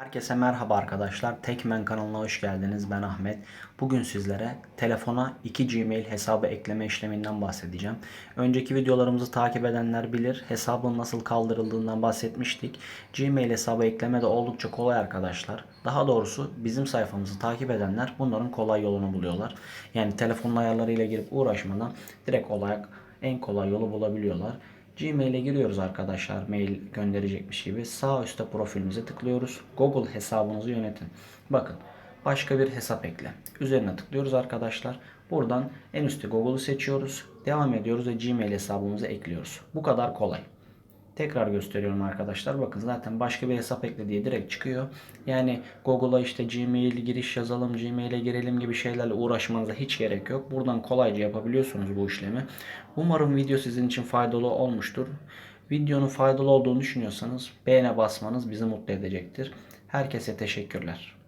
Herkese merhaba arkadaşlar. Tekmen kanalına hoş geldiniz. Ben Ahmet. Bugün sizlere telefona iki Gmail hesabı ekleme işleminden bahsedeceğim. Önceki videolarımızı takip edenler bilir. Hesabın nasıl kaldırıldığından bahsetmiştik. Gmail hesabı ekleme de oldukça kolay arkadaşlar. Daha doğrusu bizim sayfamızı takip edenler bunların kolay yolunu buluyorlar. Yani telefonun ayarlarıyla girip uğraşmadan direkt olarak en kolay yolu bulabiliyorlar. Gmail'e giriyoruz arkadaşlar mail gönderecekmiş gibi. Sağ üstte profilimize tıklıyoruz. Google hesabınızı yönetin. Bakın başka bir hesap ekle. Üzerine tıklıyoruz arkadaşlar. Buradan en üstte Google'u seçiyoruz. Devam ediyoruz ve Gmail hesabımızı ekliyoruz. Bu kadar kolay. Tekrar gösteriyorum arkadaşlar. Bakın zaten başka bir hesap ekle diye direkt çıkıyor. Yani Google'a işte Gmail giriş yazalım, Gmail'e girelim gibi şeylerle uğraşmanıza hiç gerek yok. Buradan kolayca yapabiliyorsunuz bu işlemi. Umarım video sizin için faydalı olmuştur. Videonun faydalı olduğunu düşünüyorsanız beğene basmanız bizi mutlu edecektir. Herkese teşekkürler.